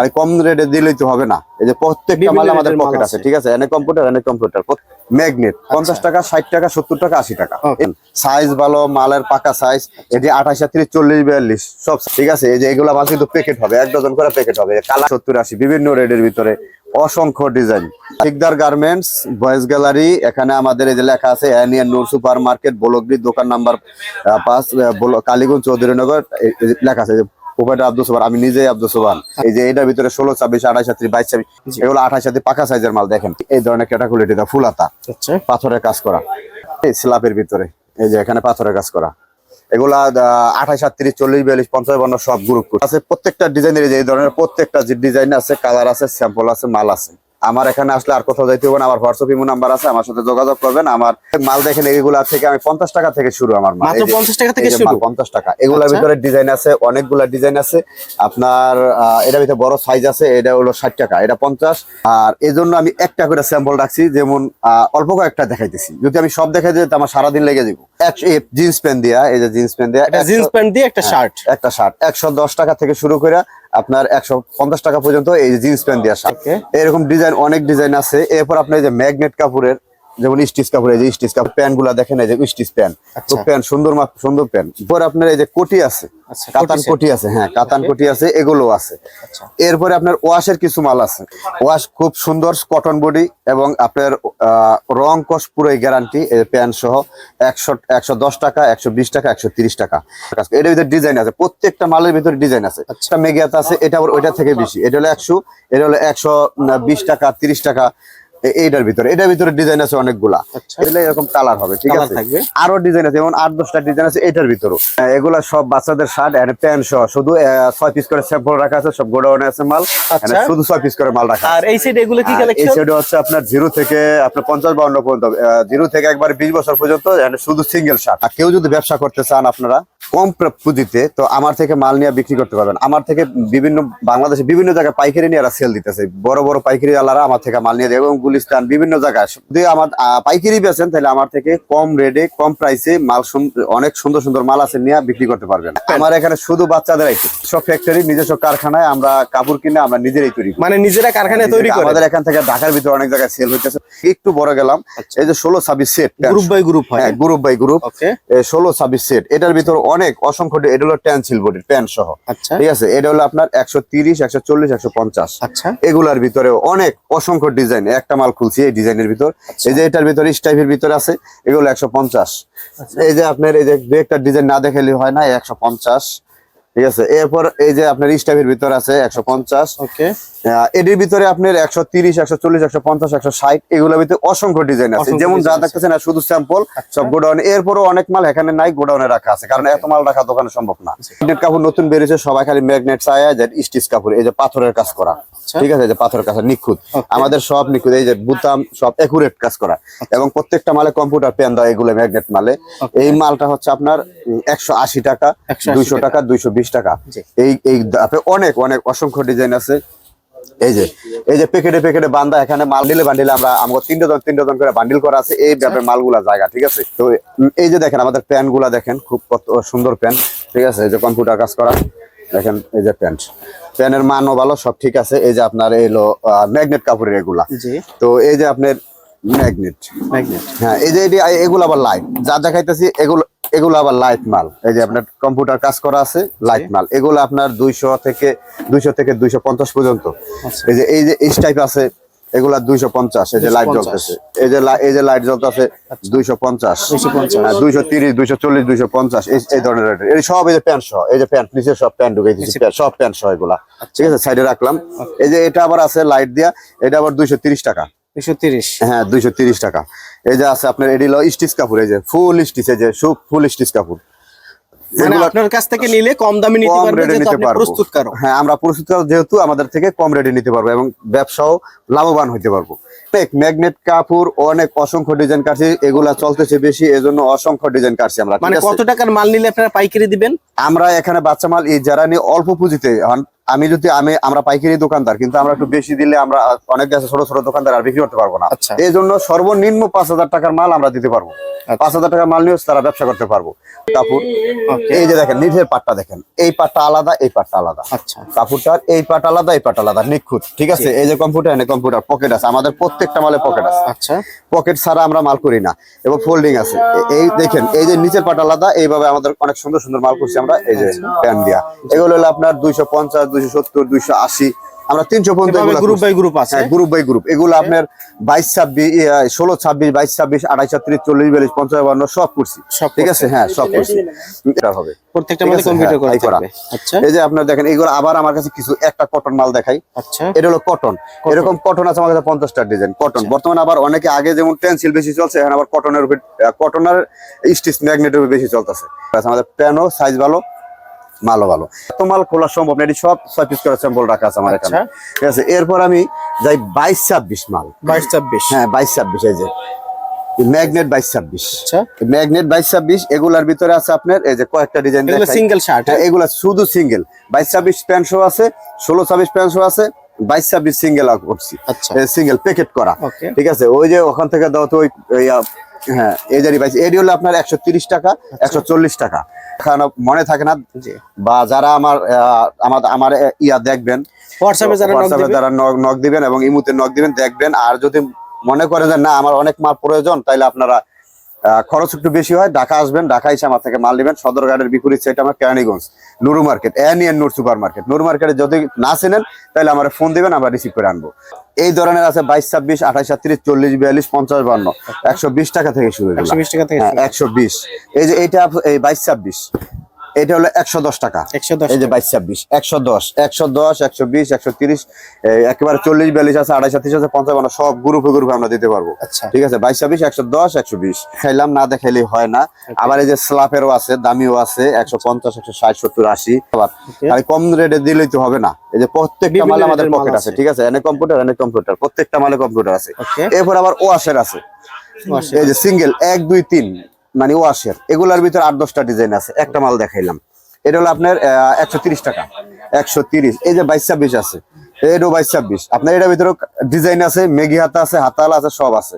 আর কম রেটে দিলেই তো হবে না। এই যে প্রত্যেকটা মাল আমাদের পকেট আছে। ঠিক আছে? এনে কম্পিউটার এনে কম্পিউটার ম্যাগনেট পঞ্চাশ টাকা ষাট টাকা সত্তর টাকা আশি টাকা। সাইজ ভালো মালের পাকা সাইজ এটি আঠাশ তিরিশ চল্লিশ বিয়াল্লিশ সব ঠিক আছে? এই যে এগুলো মাল কিন্তু প্যাকেট হবে এক ডজন করে প্যাকেট হবে। কালা সত্তর আশি বিভিন্ন রেটের ভিতরে অসংখ্য design Sikdar garments boys gallery এখানে আমাদের এই যে লেখা আছে অ্যানিয়ান নূর সুপার মার্কেট বলগ্রি দোকান নাম্বার পাঁচ কালীগঞ্জ চৌধুরীনগর লেখা আছে প্রোপাইটার আব্দুল সোবান আমি নিজেই আব্দুল সোবান। এই যে এটার ভিতরে ষোলো ছাব্বিশ আঠাশ সাত্রিশ বাইশ ছাব্বিশ এগুলো আঠাশ সাথে পাকা সাইজের মাল দেখেন। এই ধরনের ক্যাটাকুলিটি ফুলাতা আতা পাথরের কাজ করা। এই স্ল্যাপের ভিতরে এই যে এখানে পাথরের কাজ করা। এগুলা আঠাশ আটত্রিশ চল্লিশ বিয়াল্লিশ পঞ্চাশ বান্ন সব গ্রুপ আছে প্রত্যেকটা ডিজাইনের এই ধরনের প্রত্যেকটা যে ডিজাইন আছে কালার আছে স্যাম্পল আছে মাল আছে। আমার এখানে আসলে আর কোথাও যাইতে হবে না। আমার হোয়াটসঅ্যাপ ইমো নাম্বার আছে আমার সাথে যোগাযোগ করবেন। আমার মাল দেখেন এইগুলা থেকে আমি পঞ্চাশ টাকা থেকে শুরু আমার মাল। 50 টাকা থেকে শুরু? 50 টাকা। এগুলোর আচ্ছা। ভিতরে ডিজাইন আছে অনেকগুলা ডিজাইন আছে। আপনার এটার ভিতরে বড় সাইজ আছে এটা হলো ষাট টাকা এটা পঞ্চাশ। আর এই জন্য আমি একটা করে স্যাম্পল রাখছি যেমন আহ, অল্প কয়েকটা দেখাইতেছি। যদি আমি সব দেখাই দিই আমার সারাদিন লেগে যাব জিন্স প্যান্ট দিয়া এই যে জিন্স প্যান্ট দিয়া এটা জিন্স প্যান্ট দিয়ে একটা হ্যাঁ, শার্ট একটা শার্ট একশো দশ টাকা থেকে শুরু করে আপনার একশো পঞ্চাশ টাকা পর্যন্ত এই জিন্স প্যান্ট দিয়ে আসা। এরকম ডিজাইন অনেক ডিজাইন আছে। এরপর আপনার এই যে ম্যাগনেট কাপড়ের যেমন স্টিচ কাপড় এই যে স্টিচ কাপড় প্যান্টগুলা দেখেন এই যে স্টিচ প্যান্ট তো আচ্ছা। প্যান্ট সুন্দর সুন্দর প্যান্ট পরে আপনার এই যে কোটি আছে আচ্ছা, কাতান কোটি আছে। হ্যাঁ কাতান কোটি আছে এগুলো আছে। আচ্ছা। এরপরে আপনার ওয়াশের কিছু মাল আছে। ওয়াশ খুব সুন্দর কটন বডি এবং আপনার রং কস পুরোই গ্যারান্টি প্যান্ট সহ একশো একশো দশ টাকা একশো বিশ টাকা একশো তিরিশ টাকা। এটার ভিতরে ডিজাইন আছে প্রত্যেকটা মালের ভিতরে ডিজাইন আছে। আচ্ছা। মেগিয়াত আছে এটা আবার ওইটা থেকে বেশি। এটা হলো একশো এটা হলো একশো বিশ টাকা তিরিশ টাকা। এইটার ভিতরে। এটার ভিতরে ডিজাইন আছে অনেকগুলা। আচ্ছা। এগুলো এরকম কালার হবে ঠিক আছে? আরও ডিজাইন আছে যেমন আট দশটা ডিজাইন আছে এটার ভিতরেও। হ্যাঁ, এগুলা সব বাচ্চাদের শার্ট এন্ড প্যান্ট সহ শুধু ছয় পিস করে স্যাম্পল রাখা আছে সব গোডাউনে আছে মাল। আচ্ছা। শুধু ছয় পিস করে মাল রাখা আর এই সাইড এগুলো কি আর এই কালেকশন সাইডে হচ্ছে আপনার জিরো থেকে আপনার পঞ্চাশ বাউন্ন পর্যন্ত জিরো থেকে একবার বিশ বছর পর্যন্ত শুধু সিঙ্গেল শার্ট আর কেউ যদি ব্যবসা করতে চান আপনারা কম পুঁজিতে তো আমার থেকে মাল নিয়ে বিক্রি করতে পারবেন। আমার থেকে বিভিন্ন বাংলাদেশে বিভিন্ন জায়গায় পাইকারি নিয়ে এরা সেল দিতেছে। বড় বড় পাইকারি আলারা আমার থেকে মাল নিয়ে দেয় এবং গুলিস্তান বিভিন্ন জায়গায়। যদি আমার পাইকারি বেচেন তাহলে আমার থেকে কম রেটে কম প্রাইসে মাল অনেক সুন্দর সুন্দর মাল আছে নিয়ে বিক্রি করতে পারবেন। আমার এখানে শুধু বাচ্চাদের আইটেম সব ফ্যাক্টরি নিজস্ব কারখানায় আমরা কাপড় কিনে আমরা নিজেরাই তৈরি মানে নিজেরা কারখানায় তৈরি করে? আমাদের এখান থেকে ঢাকার ভিতরে অনেক জায়গায় সেল হইতেছে। একটু বড় গেলাম। আচ্ছা। এই যে ষোলো ছাব্বিশ সেট গ্রুপ বাই গ্রুপ হয়। হ্যাঁ গ্রুপ বাই গ্রুপ ষোলো ছাব্বিশ সেট এটার ভিতর অনেক অসংখ্য এটা হলো টেন্সিল বডির প্যান্ট সহ। আচ্ছা। ঠিক আছে? এটা হলো আপনার একশো তিরিশ একশো চল্লিশ একশো পঞ্চাশ। আচ্ছা। এগুলার ভিতরে অনেক অসংখ্য ডিজাইন একটা মাল খুলছি এই ডিজাইনের ভিতর আচ্ছা। এই যে এটার ভিতরে স্টাইপের ভিতরে আছে এগুলো একশো পঞ্চাশ আচ্ছা। এই যে আপনার এই যে দু একটা ডিজাইন না দেখালে হয় না একশো পঞ্চাশ ঠিক আছে? এরপর এই যে আপনার স্টাইপের ভিতর আছে একশো পঞ্চাশ। এটির ভিতরে আপনার একশো তিরিশ একশো চল্লিশ একশো পঞ্চাশ একশো ষাট এগুলোর ভিতরে অসংখ্য ডিজাইন আছে। যেমন যা। দেখতেছেন না শুধু স্যাম্পল সব গোডাউন এরপরও অনেক মাল এখানে নাই গোডাউনে রাখা আছে কারণ এত মাল রাখা দোকানে সম্ভব না। ম্যাগনেট কাপড় নতুন বেরিয়েছে সবাই খালি ম্যাগনেট চায় যে স্টিচ কাপড় এই যে পাথরের কাজ করা। আচ্ছা। ঠিক আছে? যে পাথরের কাজ নিখুঁত। আমাদের সব নিখুঁত এই যে বুতাম সব একুরেট কাজ করা। এবং প্রত্যেকটা মালে কম্পিউটার পেন দেওয়া এগুলো ম্যাগনেট মালে। এই মালটা হচ্ছে আপনার একশো আশি টাকা দুইশো টাকা দুইশো বিশ বিশ টাকা। এই এই অনেক অনেক অসংখ্য ডিজাইন আছে। এই যে এই যে প্যাকেটে প্যাকেটে বান্দা এখানে মাল দিলে বান্ডিলে আমরা আমাদের তিনটে জন তিনটে জন করে বান্ডিল করা আছে এই ব্যাপারে মালগুলা জায়গা ঠিক আছে? তো এই যে দেখেন আমাদের প্যান্টগুলা দেখেন খুব কত সুন্দর প্যান্ট ঠিক আছে? এই যে কম্পিউটার কাজ করা দেখেন এই যে প্যান্ট। প্যানের মানও ভালো সব ঠিক আছে। এই যে আপনার এলো ম্যাগনেট কাপড়ের এগুলা। তো এই যে আপনার ম্যাগনেট ম্যাগনেট হ্যাঁ এই যে এগুলো আবার লাইট যা দেখাইতেছি এগুলো এগুলো আবার লাইট মাল। এই যে আপনার কম্পিউটার কাজ করা আছে লাইট মাল। এগুলো আপনার দুইশো থেকে দুইশো থেকে দুইশো পঞ্চাশ পর্যন্ত। আচ্ছা। এই যে এই যে এই টাইপ আছে এগুলা দুইশো পঞ্চাশ। এই যে লাইট জ্বলতেছে। এই যে এই যে লাইট জ্বলতেছে দুইশো পঞ্চাশ। 250 দুইশো তিরিশ দুইশো চল্লিশ দুইশো পঞ্চাশ। এই ধরনের এই সব এই যে প্যান্ট সহ এই যে প্যান্ট নিচে সব প্যান্ট ঢুকে দিচ্ছি সব প্যান্ট সহ এগুলা। ঠিক আছে সাইডে রাখলাম। এই যে এটা আবার আছে লাইট দিয়া এটা আবার দুইশো তিরিশ টাকা। হ্যাঁ দুইশো তিরিশ টাকা। এই যে আছে আপনার এডি স্টিচ কাপড় এই যে ফুল স্টিচ এই যে সব ফুল স্টিচ কাপড়। মানে আপনার কাছ থেকে নিলে কম দামে নিতে পারব হ্যাঁ আমরা যেহেতু আমাদের থেকে কম রেটে নিতে পারব এবং ব্যবসাও লাভবান হতে পারব। ম্যাগনেট কাপড় অনেক অসংখ্য ডিজাইন কাটছি এগুলা চলতেছে বেশি এজন্য অসংখ্য ডিজাইন কাটছি আমরা মানে কত টাকার মাল নিলে আপনারা পাইকারি দিবেন? আমরা এখানে বাচ্চা মাল এই যারা নিয়ে অল্প পুঁজিতে আমি যদি আমি আমরা পাইকারি দোকানদার কিন্তু আমরা একটু বেশি দিলে আমরা অনেক কাছে ছোট ছোট দোকানদার আর বিক্রি করতে পারব না। আচ্ছা। এই জন্য সর্বনিম্ন পাঁচ হাজার টাকার মাল আমরা দিতে পারব। আচ্ছা। পাঁচ হাজার টাকার মাল নিয়েও তারা ব্যবসা করতে পারব। কাপড় এই যে দেখেন নিচের পাটটা দেখেন এই পাটটা আলাদা এই পাটটা আলাদা। আচ্ছা। কাপড়টার এই পাট আলাদা এই পাট আলাদা নিখুঁত ঠিক আছে? এই যে কম্পিউটার এনে কম্পিউটার পকেট আছে। আমাদের প্রত্যেকটা মালে পকেট আছে। আচ্ছা। পকেট ছাড়া আমরা মাল করি না এবং ফোল্ডিং আছে। এই দেখেন এই যে নিচের পাট আলাদা এইভাবে আমাদের অনেক সুন্দর সুন্দর মাল করছি আমরা এই যে প্যান দিয়া। এগুলো হলো আপনার দুইশো পঞ্চাশ দুইশো সত্তর দুইশো আশি। আমরা তিনশো পর্যন্ত গ্রুপ বাই গ্রুপ আছে। গ্রুপ বাই গ্রুপ এগুলো আপনার বাইশ ছাব্বিশ ষোলো ছাব্বিশ বাইশ ছাব্বিশ আড়াই ছত্রিশ চল্লিশ বিয়াল্লিশ পঞ্চাশ বান্ন সব করছি ঠিক আছে? হ্যাঁ সব করছি এটা হবে। প্রত্যেকটা মধ্যে কম্পিউটার হ্যাঁ, করা আচ্ছা। এই যে আপনার দেখেন এগুলো আবার আমার কাছে কিছু একটা কটন মাল দেখাই। আচ্ছা। এটা হলো কটন এরকম কটন আছে আমার কাছে পঞ্চাশটা ডিজাইন কটন বর্তমানে আবার অনেকে আগে যেমন টেন্সিল বেশি চলছে এখন আবার কটনের কটনের স্টিচ ম্যাগনেটের বেশি চলতেছে। আমাদের প্যানও সাইজ ভালো। মালও ভালো। এত মাল খোলা সম্ভব না এটি সব ছয় পিস করে স্যাম্পল রাখা আছে আমার এখানে। আচ্ছা। ঠিক আছে এরপর আমি যাই বাইশ ছাব্বিশ মাল। বাইশ ছাব্বিশ। হ্যাঁ বাইশ ছাব্বিশ এই যে। ম্যাগনেট বাইশ ছাব্বিশ। আচ্ছা। ম্যাগনেট বাইশ ছাব্বিশ এগুলার ভিতরে আছে আপনার এই যে কয়েকটা ডিজাইন সিঙ্গেল শার্ট এগুলা শুধু সিঙ্গেল বাইশ ছাব্বিশ প্যান্ট শো আছে ষোলো ছাব্বিশ প্যান্ট শো আছে বাইশ ছাব্বিশ সিঙ্গেল করছি। আচ্ছা। সিঙ্গেল প্যাকেট করা। ঠিক আছে ওই যে ওখান থেকে দাও তো ওই হ্যাঁ এই জারি বাইশ এটি হলো আপনার একশো তিরিশ টাকা একশো চল্লিশ টাকা। এখন মনে থাকে না বা যারা আমার আমার আমার ইয়া দেখবেন হোয়াটসঅ্যাপে যারা নখ নক দিবেন এবং ইমুতে নক দিবেন দেখবেন আর যদি মনে করেন যে না আমার অনেক মাল প্রয়োজন তাইলে আপনারা খরচ একটু বেশি হয়। ঢাকা আসবেন ঢাকা এসে আমার থেকে মাল নেবেন। গার্ডের বিপরীত সাইড আমার Keraniganj Nuru market N N Nur super market Nuru মার্কেটে যদি না চেনেন তাহলে আমার ফোন দেবেন আমরা রিসিভ করে আনব। এই ধরনের আছে বাইশ ছাব্বিশ আঠাশ সাত্রিশ চল্লিশ বিয়াল্লিশ পঞ্চাশ বান্ন একশো বিশ টাকা থেকে শুরু। একশো বিশ হ্যাঁ একশো বিশ। এই যে এইটা এই বাইশ ছাব্বিশ। এটা হলো একশো দশ টাকা। এই যে বাইশ ছাব্বিশ একশো দশ একশো দশ একশো বিশ একশো তিরিশ একেবারে চল্লিশ বিয়াল্লিশ আছে আড়াই সাতিশ আছে পঞ্চান্ন সব গ্রুপে গ্রুপে আমরা দিতে পারব। আচ্ছা। ঠিক আছে বাইশ ছাব্বিশ একশো দশ একশো বিশ। খাইলাম না দেখাইলে হয় না। আবার এই যে স্লাপেরও আছে দামিও আছে একশো পঞ্চাশ একশো ষাট সত্তর আশি। আবার. খালি কম রেটে দিলেই তো হবে না। এই যে প্রত্যেকটা মালে আমাদের পকেট আছে আছে। ঠিক আছে? এনে কম্পিউটার এনে কম্পিউটার প্রত্যেকটা মালে কম্পিউটার আছে। এরপর আবার ওয়াশের আছে। এই যে সিঙ্গেল এক দুই তিন। মানে ওয়াশের। এগুলার ভিতরে আট দশটা ডিজাইন আছে। একটা মাল দেখাইলাম। এটা হলো আপনার একশো টাকা। একশো এই যে বাইশ ছাব্বিশ আছে। এটাও বাইশ ছাব্বিশ। আপনার এটার ভিতরে ডিজাইন আছে, মেগি হাতা আছে, হাতালা আছে, সব আছে।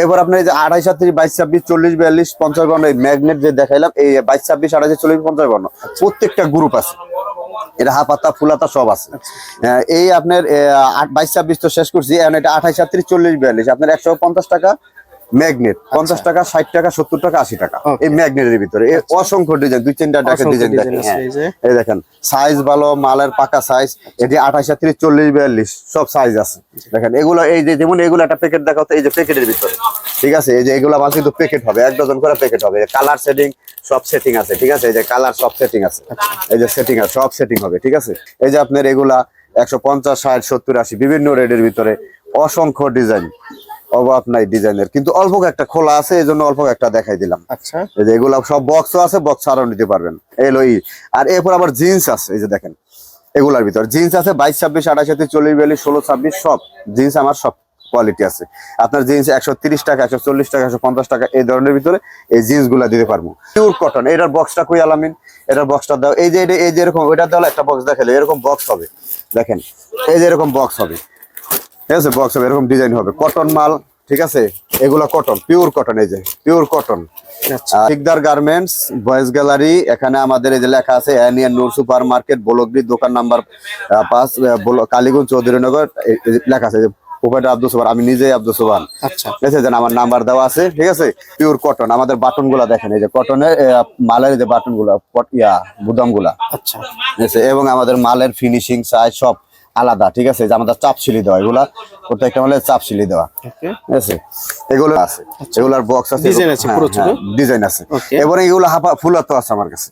এরপর আপনার এই যে আড়াই সাতত্রিশ বাইশ ছাব্বিশ, চল্লিশ বিয়াল্লিশ, পঞ্চাশ বান্ন, এই ম্যাগনেট যে দেখাইলাম, এই বাইশ ছাব্বিশ, আড়াইশ চল্লিশ, পঞ্চাশ বান্ন, প্রত্যেকটা গ্রুপ আছে। এটা হাফাতা ফুলাতা সব আছে। এই আপনার বাইশ ছাব্বিশ তো শেষ করছি। এখন এটা আঠাইশ সাতত্রিশ চল্লিশ বিয়াল্লিশ। আপনার একশো পঞ্চাশ টাকা ম্যাগনেট পঞ্চাশ টাকা ষাট টাকা সত্তর টাকা আশি টাকা. এই ম্যাগনেটের ভিতরে এই অসংখ্য ডিজাইন দুই তিনটা টাকা ডিজাইন দেখেন হ্যাঁ। এই দেখেন সাইজ ভালো মালের পাকা সাইজ এটি আঠাইশ সাতত্রিশ চল্লিশ বিয়াল্লিশ সব সাইজ আছে। দেখেন এগুলো এই যে যেমন এগুলো একটা প্যাকেট দেখাও তো এই যে প্যাকেটের ভিতরে। ঠিক আছে? এই যে এগুলো মাল কিন্তু প্যাকেট হবে এক ডজন করে প্যাকেট হবে। কালার সেটিং সব সেটিং আছে ঠিক আছে? এই যে কালার সব সেটিং আছে। এই যে সেটিং আছে সব সেটিং হবে ঠিক আছে? এই যে আপনার এগুলা একশো পঞ্চাশ ষাট সত্তর আশি বিভিন্ন রেডের ভিতরে অসংখ্য ডিজাইন অভাব নাই ডিজাইনের কিন্তু অল্প একটা খোলা আছে এই জন্য অল্প একটা দেখাই দিলাম। আচ্ছা। এই যে এগুলা সব বক্সও আছে বক্স আরও নিতে পারবেন। এলো ই আর এরপর আবার জিন্স আছে এই যে দেখেন এগুলার ভিতর। জিন্স আছে বাইশ ছাব্বিশ আঠাশ সাথে চল্লিশ বিয়াল্লিশ ষোলো ছাব্বিশ সব। জিন্স আমার সব কোয়ালিটি আছে। আপনার জিন্স একশো তিরিশ টাকা একশো চল্লিশ টাকা একশো পঞ্চাশ টাকা এই ধরনের ভিতরে এই জিন্সগুলা দিতে পারব। পিওর কটন এটার বক্সটা কই আলামিন? এটার বক্সটা দাও। এই যে এই যে এরকম ওইটা দেওয়া একটা বক্স দেখালে এরকম বক্স হবে। দেখেন এই যে এরকম বক্স হবে। ঠিক আছে বক্স হবে এরকম ডিজাইন হবে। কটন মাল ঠিক আছে? এগুলা কটন পিওর কটন এই যে pure cotton Sikdar garments boys gallery এখানে আমাদের এই যে লেখা আছে অ্যানিয়ান নূর সুপার মার্কেট বলগ্রি দোকান নাম্বার পাঁচ কালীগঞ্জ চৌধুরীনগর লেখা আছে প্রোভাইডার আব্দুল সোবান আমি নিজেই আব্দুল সোবান আচ্ছা। আমার নাম্বার দেওয়া আছে ঠিক আছে? পিওর কটন আমাদের বাটনগুলা দেখেন এই যে কটনের মালের যে বাটনগুলা ইয়া বুদামগুলা আচ্ছা। ঠিক আছে এবং আমাদের মালের ফিনিশিং সাইজ সব। আলাদা ঠিক আছে? যে আমাদের চাপ সিলি দেওয়া এগুলা প্রত্যেকটা মানে চাপ সিলি দেওয়া। ঠিক আছে? এগুলো আছে। এগুলার বক্স আছে ডিজাইন আছে, পুরো ছোট? ডিজাইন আছে। এবারে এগুলো হাফা ফুলাতো আছে আমার কাছে।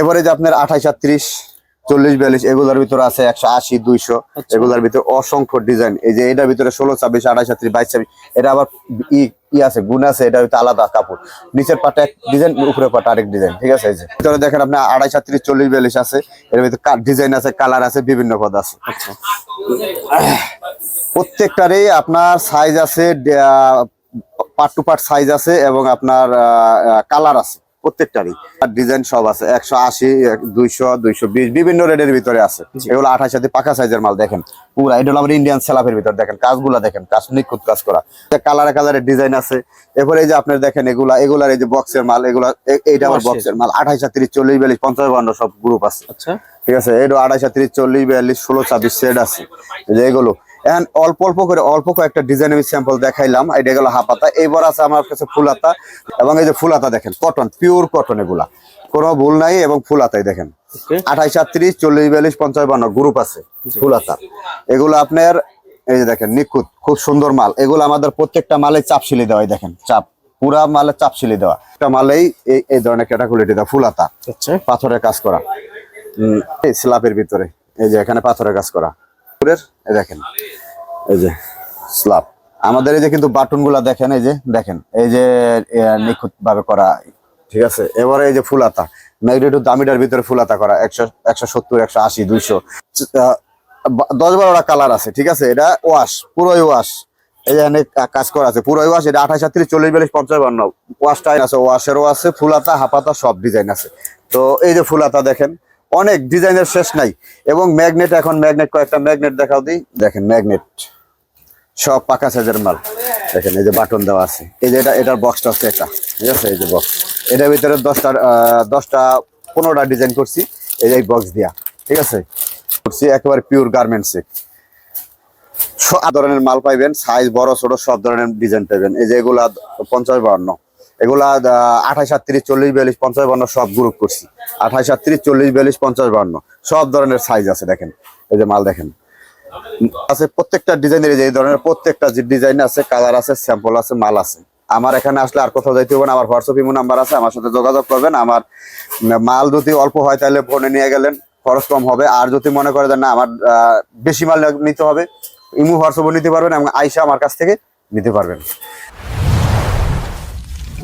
এবারে যে আপনার আঠাইশ আটত্রিশ চল্লিশ বিয়াল্লিশ এগুলোর ভিতরে আছে একশো আশি দুইশো। আচ্ছা। এগুলোর ভিতরে অসংখ্য ডিজাইন। এই যে এটার ভিতরে ষোলো ছাব্বিশ আঠাইশ আটত্রিশ বাইশ ছাব্বিশ এটা আবার ই ই আছে গুণ আছে এটার ভিতরে আলাদা কাপড়। নিচের পাটা এক ডিজাইন উপরের পাটা আরেক ডিজাইন ঠিক আছে? এই যে ভিতরে দেখেন আপনার আড়াই সাতত্রিশ চল্লিশ বিয়াল্লিশ আছে। এর ভিতরে ডিজাইন আছে কালার আছে বিভিন্ন পদ আছে। আচ্ছা। প্রত্যেকটারই আপনার সাইজ আছে পার্ট টু পার্ট সাইজ আছে এবং আপনার কালার আছে। প্রত্যেকটারই। আর ডিজাইন সব আছে একশো আশি দুইশো দুইশো বিশ বিভিন্ন রেটের ভিতরে আছে। এগুলো আঠাশ সাথে পাকা সাইজের মাল দেখেন। পুরা এটা হলো আমার ইন্ডিয়ান সেলাফের ভিতর দেখেন কাজগুলা দেখেন কাজ নিখুঁত কাজ করা। কালারে কালারের ডিজাইন আছে। এরপরে এই যে আপনার দেখেন এগুলা এগুলার এই যে বক্সের মাল এগুলা এইটা আমার। বক্সের মাল আঠাশ তিরিশ চল্লিশ বিয়াল্লিশ পঞ্চাশ বান্ন সব গ্রুপ আছে। আচ্ছা। ঠিক আছে? এটা আড়াইশ তিরিশ চল্লিশ বিয়াল্লিশ ষোলো ছাব্বিশ সেট আছে। যে এগুলো এখন অল্প অল্প করে অল্প কয়েকটা ডিজাইন আমি স্যাম্পল দেখাইলাম। এটা গেলো হাফাতা এইবার আছে আমার কাছে ফুলাতা এবং এই যে ফুলাতা দেখেন কটন পিওর কটন এগুলা। কোনো ভুল নাই এবং ফুলাতাই দেখেন। আঠাইশ আটত্রিশ চল্লিশ বিয়াল্লিশ পঞ্চাশ বান্ন গ্রুপ আছে ফুলাতা এগুলো আপনার এই যে দেখেন নিখুঁত খুব সুন্দর মাল। এগুলো আমাদের প্রত্যেকটা মালে চাপ সিলি দেওয়া দেখেন চাপ। পুরা মালে চাপ সিলি দেওয়া। একটা মালেই এই এই ধরনের ক্যাটাকুলিটি দেওয়া ফুলাতা আচ্ছা। পাথরের কাজ করা। স্ল্যাবের ভিতরে এই যে এখানে পাথরের কাজ করা। এই দেখেন। এই যে, স্ল্যাব। আমাদের এই যে কিন্তু বাটনগুলা দেখেন, এই যে, দেখেন। এই যে নিখুঁত ভাবে করা, ঠিক আছে? এবারে এই যে ফুলাতা ম্যাগনেটো দামিটার ভিতরে ফুলাতা করা, একশো একশো সত্তর, একশো আশি, দুইশো। দশ বারোটা কালার আছে, ঠিক আছে? এটা ওয়াশ, পুরোই ওয়াশ। এই যে কাজ করা আছে, পুরোই ওয়াশ, এটা আঠাশ সাতত্রিশ, চল্লিশ, বিয়াল্লিশ, পঞ্চাশ বান্ন ওয়াশটা আছে, ওয়াশেরও আছে, ফুলাতা, হাপাতা, সব ডিজাইন আছে। তো এই যে ফুলাতা দেখেন অনেক ডিজাইনের শেষ নাই। এবং ম্যাগনেট এখন ম্যাগনেট কয়েকটা ম্যাগনেট দেখাও দিই। দেখেন ম্যাগনেট। সব পাকা সাইজের মাল। দেখেন, এই যে বাটন দেওয়া আছে। এই যে এটা, এটার বক্সটা আছে একটা ঠিক আছে? এই যে বক্স এটার ভিতরে দশটা দশটা, পনেরোটা ডিজাইন করছি। এই যে বক্স দিয়া। ঠিক আছে? করছি একেবারে পিওর গার্মেন্টসে সব ধরনের মাল পাইবেন। সাইজ বড়, ছোট, সব ধরনের ডিজাইন পাইবেন। এই যে এগুলা পঞ্চাশ বাহান্ন। এগুলা আঠাশ, আটত্রিশ, চল্লিশ, বিয়াল্লিশ, পঞ্চাশ বাহান্ন সব গ্রুপ করছি। আঠাশ, আটত্রিশ, চল্লিশ, বিয়াল্লিশ, পঞ্চাশ বাহান্ন সব ধরনের সাইজ আছে, দেখেন। এই যে মাল দেখেন। আছে প্রত্যেকটা ডিজাইনের এই ধরনের প্রত্যেকটা ডিজাইন আছে কালার আছে স্যাম্পল আছে, মাল আছে। আমার এখানে আসলে আর কোথাও যাইতে হবে না, আমার হোয়াটসঅ্যাপ ইমো নাম্বার আছে, আমার সাথে যোগাযোগ করবেন। আমার মাল যদি অল্প হয় তাহলে ফোনে নিয়ে গেলেন, খরচ কম হবে। আর যদি মনে করে না, আমার বেশি মাল নিতে হবে, ইমো হোয়াটসঅ্যাপও নিতে পারবেন এবং আইসা আমার কাছ থেকে নিতে পারবেন।